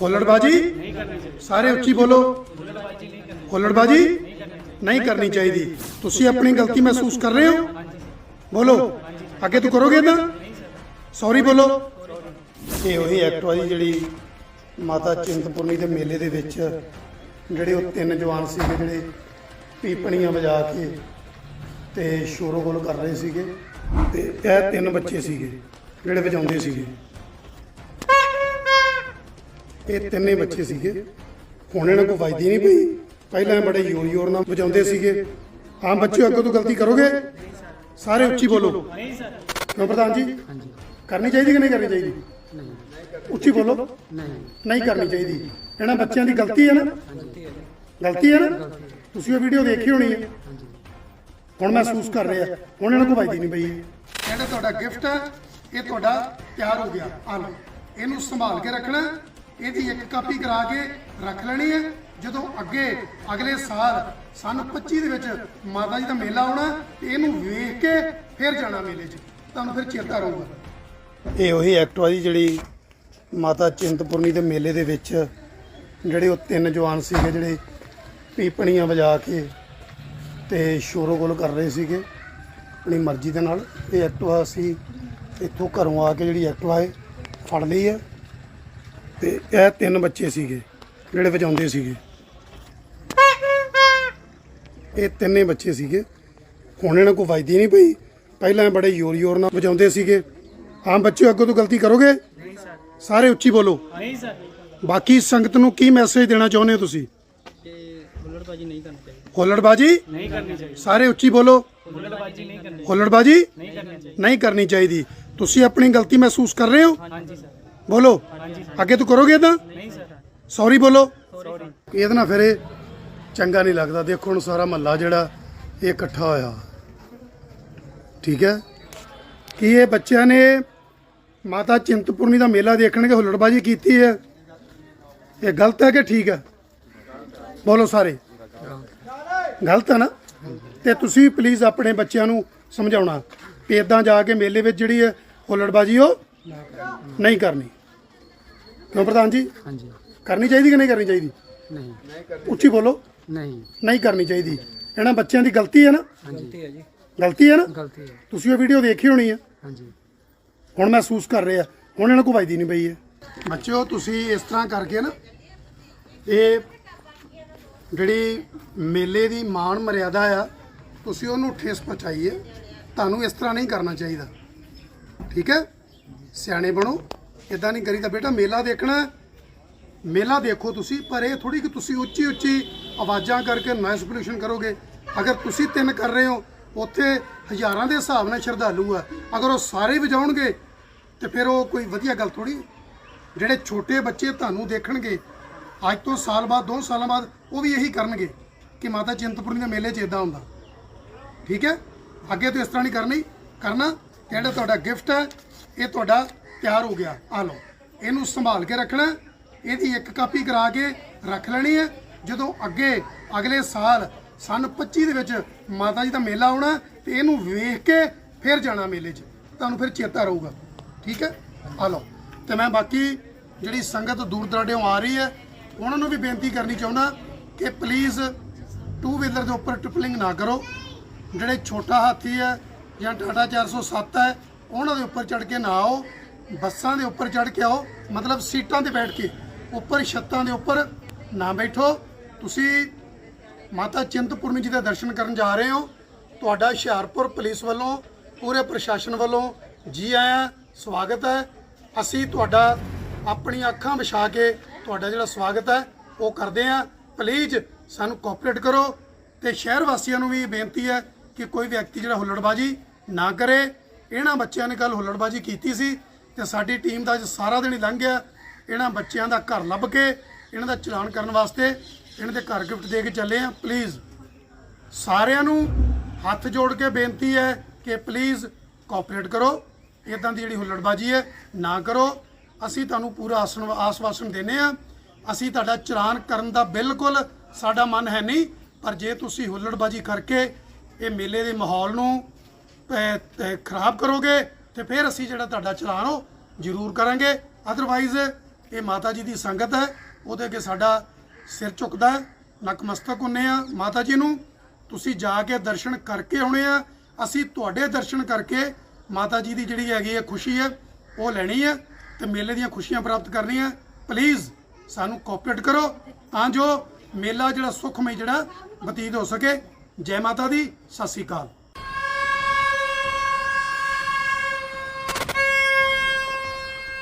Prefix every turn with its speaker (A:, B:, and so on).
A: ਹੁੱਲੜਬਾਜੀ ਸਾਰੇ ਉੱਚੀ ਬੋਲੋ। ਹੁੱਲੜਬਾਜੀ ਨਹੀਂ ਕਰਨੀ ਚਾਹੀਦੀ। ਤੁਸੀਂ ਆਪਣੀ ਗਲਤੀ ਮਹਿਸੂਸ ਕਰ ਰਹੇ ਹੋ? ਬੋਲੋ। ਅੱਗੇ ਤੋਂ ਕਰੋਗੇ ਤਾਂ? ਸੌਰੀ ਬੋਲੋ। ਇਹ ਉਹੀ ਐਕਟ ਆ ਜਿਹੜੀ ਮਾਤਾ ਚਿੰਤਪੁਰਨੀ ਦੇ ਮੇਲੇ ਦੇ ਵਿੱਚ ਜਿਹੜੇ ਉਹ ਤਿੰਨ ਜਵਾਨ ਸੀਗੇ ਜਿਹੜੇ ਪੀਪਣੀਆਂ ਵਜਾ ਕੇ ਤੇ ਸ਼ੋਰੋ ਗੋਲ ਕਰ ਰਹੇ ਸੀਗੇ ਤੇ ਇਹ ਤਿੰਨ ਬੱਚੇ ਸੀਗੇ ਜਿਹੜੇ ਵਜਾਉਂਦੇ ਸੀਗੇ। ਇਹ ਤਿੰਨੇ ਬੱਚੇ ਸੀਗੇ। ਹੁਣ ਇਹਨਾਂ ਕੋਲ ਵਜਦੀ ਨਹੀਂ ਪਈ ਪਹਿਲਾਂ ਬੜੇ ਜ਼ੋਰ ਜ਼ੋਰ ਨਾਲ ਵਜਾਉਂਦੇ ਸੀਗੇ। ਹਾਂ ਬੱਚਿਓ ਅੱਗੋਂ ਤੋਂ ਗਲਤੀ ਕਰੋਗੇ? ਸਾਰੇ ਉੱਚੀ ਬੋਲੋ।
B: ਨਹੀਂ ਸਰ
A: ਕਿਉਂ ਪ੍ਰਧਾਨ ਜੀ?
C: ਹਾਂਜੀ
A: ਕਰਨੀ ਚਾਹੀਦੀ ਕਿ ਨਹੀਂ ਕਰਨੀ ਚਾਹੀਦੀ? ਉੱਚੀ ਬੋਲੋ।
C: ਨਹੀਂ
A: ਨਹੀਂ ਕਰਨੀ ਚਾਹੀਦੀ। ਇਹਨਾਂ ਬੱਚਿਆਂ ਦੀ ਗਲਤੀ ਹੈ ਨਾ? ਗਲਤੀ ਹੈ ਨਾ? ਤੁਸੀਂ ਉਹ ਵੀਡੀਓ ਦੇਖੀ ਹੋਣੀ ਹੈ। ਹੁਣ ਮਹਿਸੂਸ ਕਰ ਰਿਹਾ। ਹੁਣ ਇਹਨਾਂ ਕੋਲ ਵਜਦੀ ਨਹੀਂ ਪਈ ਜਿਹੜਾ ਤੁਹਾਡਾ ਗਿਫਟ ਹੈ, ਇਹ ਤੁਹਾਡਾ ਤਿਆਰ ਹੋ ਗਿਆ। ਆ ਇਹਨੂੰ ਸੰਭਾਲ ਕੇ ਰੱਖਣਾ। ਇਹਦੀ ਇੱਕ ਕਾਪੀ ਕਰਾ ਕੇ ਰੱਖ ਲੈਣੀ ਹੈ। ਜਦੋਂ ਅੱਗੇ ਅਗਲੇ ਸਾਲ ਸਨ 25 ਦੇ ਵਿੱਚ ਮਾਤਾ ਜੀ ਦਾ ਮੇਲਾ ਆਉਣਾ, ਤੇ ਇਹਨੂੰ ਵੇਖ ਕੇ ਫਿਰ ਜਾਣਾ ਮੇਲੇ 'ਚ। ਤੁਹਾਨੂੰ ਫਿਰ ਚੇਤਾ ਰਹੂਗਾ। ਇਹ ਉਹੀ ਐਕਟ ਆ ਜੀ ਜਿਹੜੀ ਮਾਤਾ ਚਿੰਤਪੁਰਨੀ ਦੇ ਮੇਲੇ ਦੇ ਵਿੱਚ ਜਿਹੜੇ ਉਹ ਤਿੰਨ ਜਵਾਨ ਸੀਗੇ, ਜਿਹੜੇ ਪੀਪਣੀਆਂ ਵਜਾ ਕੇ ਤੇ ਸ਼ੋਰੋ ਗੋਲ ਕਰ ਰਹੇ ਸੀਗੇ ਆਪਣੀ ਮਰਜ਼ੀ ਦੇ ਨਾਲ। ਇਹ ਐਕਟਵਾ ਅਸੀਂ ਇੱਥੋਂ ਘਰੋਂ ਆ ਕੇ ਜਿਹੜੀ ਐਕਟਵਾ ਹੈ ਫੜ ਲਈ ਹੈ। ਤੇ ਇਹ ਤਿੰਨ ਬੱਚੇ ਸੀਗੇ ਜਿਹੜੇ ਵਜਾਉਂਦੇ ਸੀਗੇ। ਇਹ ਤਿੰਨੇ ਬੱਚੇ ਸੀਗੇ। ਹੁਣ ਇਹਨਾਂ ਕੋਲ ਵਜਦੀ ਨਹੀਂ ਪਈ। ਪਹਿਲਾਂ ਬੜੇ ਜ਼ੋਰ ਜ਼ੋਰ ਨਾਲ ਵਜਾਉਂਦੇ ਸੀਗੇ। ਹਾਂ ਬੱਚਿਓ ਅੱਗੋਂ ਤੋਂ ਗਲਤੀ ਕਰੋਗੇ?
B: ਨਹੀਂ ਸਰ।
A: ਸਾਰੇ ਉੱਚੀ ਬੋਲੋ।
B: ਨਹੀਂ ਸਰ।
A: ਬਾਕੀ ਸੰਗਤ ਨੂੰ ਕੀ ਮੈਸੇਜ ਦੇਣਾ ਚਾਹੁੰਦੇ ਹੋ ਤੁਸੀਂ?
C: ਹੁੱਲੜਬਾਜੀ ਨਹੀਂ ਕਰਨੀ ਚਾਹੀਦੀ।
A: ਹੁੱਲੜਬਾਜੀ?
B: ਨਹੀਂ ਕਰਨੀ ਚਾਹੀਦੀ।
A: ਸਾਰੇ ਉੱਚੀ ਬੋਲੋ।
B: ਹੁੱਲੜਬਾਜੀ ਨਹੀਂ ਕਰਨੀ
A: ਹੁੱਲੜਬਾਜੀ?
B: ਨਹੀਂ ਕਰਨੀ ਚਾਹੀਦੀ।
A: ਤੁਸੀਂ ਆਪਣੀ ਗਲਤੀ ਮਹਿਸੂਸ ਕਰ ਰਹੇ ਹੋ?
B: ਹਾਂਜੀ ਸਰ।
A: ਬੋਲੋ। ਅੱਗੇ ਤੋਂ ਕਰੋਗੇ ਤਾਂ
B: ਨਹੀਂ ਸਰ।
A: ਸੌਰੀ ਬੋਲੋ।
B: ਸੌਰੀ
A: ਇਹਦੇ ਨਾਲ ਫਿਰ ਇਹ ਚੰਗਾ ਨਹੀਂ ਲੱਗਦਾ। ਦੇਖੋ ਹੁਣ ਸਾਰਾ ਮਹੱਲਾ ਜਿਹੜਾ ਇਹ ਇਕੱਠਾ ਹੋਇਆ। ਠੀਕ ਹੈ? ਕੀ ਇਹ ਬੱਚਿਆਂ ਨੇ ਮਾਤਾ ਚਿੰਤਪੁਰਨੀ ਦਾ ਮੇਲਾ ਦੇਖਣਗੇ ਹੁੱਲੜਬਾਜੀ ਕੀਤੀ ਹੈ। ਇਹ ਗਲਤ ਹੈ ਕਿ ਠੀਕ ਹੈ? ਬੋਲੋ ਸਾਰੇ। ਗਲਤ ਹੈ ਨਾ? ਤੇ ਤੁਸੀਂ ਪਲੀਜ਼ ਆਪਣੇ ਬੱਚਿਆਂ ਨੂੰ ਸਮਝਾਉਣਾ ਵੀ ਇਦਾਂ ਜਾ ਕੇ ਮੇਲੇ ਵਿੱਚ ਜਿਹੜੀ ਹੈ ਹੁੱਲੜਬਾਜੀ ਉਹ ਨਹੀਂ ਕਰਨੀ। ਕਿਉਂ ਪ੍ਰਧਾਨ ਜੀ।
C: ਹਾਂਜੀ।
A: ਕਰਨੀ ਚਾਹੀਦੀ ਕਿ ਨਹੀਂ ਕਰਨੀ ਚਾਹੀਦੀ?
C: ਨਹੀਂ।
A: ਉੱਚੀ ਬੋਲੋ।
C: ਨਹੀਂ।
A: ਨਹੀਂ ਕਰਨੀ ਚਾਹੀਦੀ। ਇਹਨਾਂ ਬੱਚਿਆਂ ਦੀ ਗਲਤੀ ਹੈ ਨਾ?
C: ਹਾਂਜੀ। ਹੈ ਜੀ।
A: ਗਲਤੀ ਹੈ ਨਾ?
C: ਗਲਤੀ ਹੈ।
A: ਤੁਸੀਂ ਉਹ ਵੀਡੀਓ ਦੇਖੀ ਹੋਣੀ ਹੈ।
C: ਹਾਂਜੀ।
A: ਹੁਣ ਮਹਿਸੂਸ ਕਰ ਰਹੇ ਆ। ਹੁਣ ਇਹਨਾਂ ਕੋਲ ਵਜਦੀ ਨਹੀਂ ਪਈ ਹੈ। ਬੱਚਿਓ ਤੁਸੀਂ ਇਸ ਤਰ੍ਹਾਂ ਕਰਕੇ ਨਾ ਇਹ ਜਿਹੜੀ ਮੇਲੇ ਦੀ ਮਾਣ ਮਰਿਆਦਾ ਆ ਤੁਸੀਂ ਉਹਨੂੰ ਠੇਸ ਪਹੁੰਚਾਈ ਹੈ ਤੁਹਾਨੂੰ ਇਸ ਤਰ੍ਹਾਂ ਨਹੀਂ ਕਰਨਾ ਚਾਹੀਦਾ। ਠੀਕ ਹੈ? ਸਿਆਣੇ ਬਣੋ। ਇਦਾਂ ਨਹੀਂ ਕਰੀਦਾ ਬੇਟਾ, ਮੇਲਾ ਦੇਖਣਾ ਮੇਲਾ ਦੇਖੋ ਤੁਸੀਂ, ਪਰ ਇਹ ਥੋੜੀ ਕਿ ਤੁਸੀਂ ਉੱਚੀ ਉੱਚੀ ਆਵਾਜ਼ਾਂ ਕਰਕੇ ਨੋਇਸ ਪੋਲੂਸ਼ਨ ਕਰੋਗੇ। ਅਗਰ ਤੁਸੀਂ ਤਿੰਨ ਕਰ ਰਹੇ ਹੋ, ਉੱਥੇ ਹਜ਼ਾਰਾਂ ਦੇ ਹਿਸਾਬ ਨਾਲ ਸ਼ਰਧਾਲੂ ਆ। ਅਗਰ ਉਹ ਸਾਰੇ ਵਜਾਉਣਗੇ ਤੇ ਫਿਰ ਉਹ ਕੋਈ ਵਧੀਆ ਗੱਲ ਥੋੜੀ ਜਿਹੜੇ ਛੋਟੇ ਬੱਚੇ ਤੁਹਾਨੂੰ ਦੇਖਣਗੇ, ਅੱਜ ਤੋਂ ਸਾਲ ਬਾਅਦ 2 ਸਾਲਾਂ ਬਾਅਦ, ਉਹ ਵੀ ਇਹੀ ਕਰਨਗੇ ਕਿ ਮਾਤਾ ਚਿੰਤਪੁਰਨੀ ਦੇ ਮੇਲੇ 'ਚ ਇਦਾਂ ਹੁੰਦਾ। ਠੀਕ ਹੈ? ਅੱਗੇ ਤੋਂ ਇਸ ਤਰ੍ਹਾਂ ਨਹੀਂ ਕਰਨੀ। ਕਰਨਾ, ਜਿਹੜਾ ਤੁਹਾਡਾ ਗਿਫਟ ਹੈ, ਇਹ ਤੁਹਾਡਾ ਤਿਆਰ ਹੋ ਗਿਆ। ਆ ਲਓ, ਇਹਨੂੰ ਸੰਭਾਲ ਕੇ ਰੱਖਣਾ ਇਹਦੀ ਇੱਕ ਕਾਪੀ ਕਰਾ ਕੇ ਰੱਖ ਲੈਣੀ ਹੈ। ਜਦੋਂ ਅੱਗੇ ਅਗਲੇ ਸਾਲ ਸਨ 25 ਦੇ ਵਿੱਚ ਮਾਤਾ ਜੀ ਦਾ ਮੇਲਾ ਆਉਣਾ ਤੇ ਇਹਨੂੰ ਵੇਖ ਕੇ ਫਿਰ ਜਾਣਾ ਮੇਲੇ 'ਚ। ਤੁਹਾਨੂੰ ਫਿਰ ਚੇਤਾ ਰਹੂਗਾ। ਠੀਕ ਹੈ? ਆ ਲਓ, ਤੇ ਮੈਂ ਬਾਕੀ ਜਿਹੜੀ ਸੰਗਤ ਦੂਰ ਦਰਾਡਿਓਂ ਆ ਰਹੀ ਹੈ, ਉਹਨਾਂ ਨੂੰ ਵੀ ਬੇਨਤੀ ਕਰਨੀ ਚਾਹੁੰਦਾ ਕਿ ਪਲੀਜ਼ ਟੂ ਵੀਲਰ ਦੇ ਉੱਪਰ ਟ੍ਰਿਪਲਿੰਗ ਨਾ ਕਰੋ। ਜਿਹੜੇ ਛੋਟਾ ਹਾਥੀ ਹੈ ਜਾਂ ਟਾਟਾ 407 ਹੈ, ਉਹਨਾਂ ਦੇ ਉੱਪਰ ਚੜ ਕੇ ਨਾ ਆਓ। ਬੱਸਾਂ ਦੇ ਉੱਪਰ ਚੜ ਕੇ ਆਓ, ਮਤਲਬ ਸੀਟਾਂ ਤੇ ਬੈਠ ਕੇ, ਉੱਪਰ ਛੱਤਾਂ ਦੇ ਉੱਪਰ ਨਾ ਬੈਠੋ। ਤੁਸੀਂ ਮਾਤਾ ਚਿੰਤਪੁਰਨੀ ਜੀ ਦੇ ਦਰਸ਼ਨ ਕਰਨ ਜਾ ਰਹੇ ਹੋ। ਤੁਹਾਡਾ ਹੁਸ਼ਿਆਰਪੁਰ ਪੁਲਿਸ ਵੱਲੋਂ, ਪੂਰੇ ਪ੍ਰਸ਼ਾਸਨ ਵੱਲੋਂ ਜੀ ਆਇਆਂ, ਸਵਾਗਤ ਹੈ। ਅਸੀਂ ਤੁਹਾਡਾ ਆਪਣੀਆਂ ਅੱਖਾਂ ਵਿਛਾ ਕੇ ਤੁਹਾਡਾ ਜਿਹੜਾ ਸਵਾਗਤ ਹੈ, ਉਹ ਕਰਦੇ ਹਾਂ। ਪਲੀਜ਼ ਸਾਨੂੰ ਕੋਆਪਰੇਟ ਕਰੋ ਤੇ ਸ਼ਹਿਰ ਵਾਸੀਆਂ ਨੂੰ ਵੀ ਬੇਨਤੀ ਹੈ ਕਿ ਕੋਈ ਵਿਅਕਤੀ ਜਿਹੜਾ ਹੁੱਲੜਬਾਜੀ ਨਾ ਕਰੇ। ਇਹਨਾਂ ਬੱਚਿਆਂ ਨੇ ਕੱਲ ਹੁੱਲੜਬਾਜੀ ਕੀਤੀ ਸੀ। ਤੇ ਸਾਡੀ ਟੀਮ ਦਾ ਅੱਜ ਸਾਰਾ ਦਿਨ ਹੀ ਲੰਘ ਗਿਆ। ਇਹਨਾਂ ਬੱਚਿਆਂ ਦਾ ਘਰ ਲੱਭ ਕੇ ਇਹਨਾਂ ਦਾ ਚਲਾਨ ਕਰਨ ਵਾਸਤੇ ਇਹਨਾਂ ਦੇ ਘਰ ਗਿਫਟ ਦੇ ਕੇ ਚੱਲੇ ਆ ਪਲੀਜ਼ ਸਾਰਿਆਂ ਨੂੰ ਹੱਥ ਜੋੜ ਕੇ ਬੇਨਤੀ ਹੈ ਕਿ ਪਲੀਜ਼ ਕੋਆਪਰੇਟ ਕਰੋ। ਇਦਾਂ ਦੀ ਜਿਹੜੀ ਹੁੱਲੜਬਾਜੀ ਹੈ, ਨਾ ਕਰੋ। ਅਸੀਂ ਤੁਹਾਨੂੰ ਪੂਰਾ ਆਸਨ ਆਸਵਾਸਨ ਦਿੰਨੇ ਆ ਅਸੀਂ ਤੁਹਾਡਾ ਚਲਾਨ ਕਰਨ ਦਾ ਬਿਲਕੁਲ ਸਾਡਾ ਮਨ ਹੈ ਨਹੀਂ, ਪਰ ਜੇ ਤੁਸੀਂ ਹੁੱਲੜਬਾਜੀ ਕਰਕੇ ਇਹ ਮੇਲੇ ਦੇ ਮਾਹੌਲ ਨੂੰ ਖਰਾਬ ਕਰੋਗੇ ਤੇ ਫਿਰ ਅਸੀਂ ਜਿਹੜਾ ਤੁਹਾਡਾ ਚਲਾਨ ਉਹ ਜ਼ਰੂਰ ਕਰਾਂਗੇ। ਅਦਰਵਾਈਜ਼ ਇਹ ਮਾਤਾ ਜੀ ਦੀ ਸੰਗਤ ਹੈ, ਉਹਦੇ ਅੱਗੇ ਸਾਡਾ ਸਿਰ ਝੁਕਦਾ ਹੈ। ਨਕਮਸਤਕ ਹੁੰਨੇ ਆ ਮਾਤਾ ਜੀ ਨੂੰ। ਤੁਸੀਂ ਜਾ ਕੇ ਦਰਸ਼ਨ ਕਰਕੇ ਆਉਣੇ ਆ। ਅਸੀਂ ਤੁਹਾਡੇ ਦਰਸ਼ਨ ਕਰਕੇ ਮਾਤਾ ਜੀ ਦੀ ਜਿਹੜੀ ਹੈਗੀ ਹੈ ਖੁਸ਼ੀ ਹੈ, ਉਹ ਲੈਣੀ ਹੈ ਤੇ ਮੇਲੇ ਦੀਆਂ ਖੁਸ਼ੀਆਂ ਪ੍ਰਾਪਤ ਕਰਨੀਆਂ। ਪਲੀਜ਼ ਸਾਨੂੰ ਕੋਆਪਰੇਟ ਕਰੋ ਤਾਂ ਜੋ ਮੇਲਾ ਜਿਹੜਾ ਸੁਖਮਈ ਜਿਹੜਾ ਬਤੀਤ ਹੋ ਸਕੇ। ਜੈ ਮਾਤਾ ਦੀ, ਸਤਿ ਸ੍ਰੀ ਅਕਾਲ।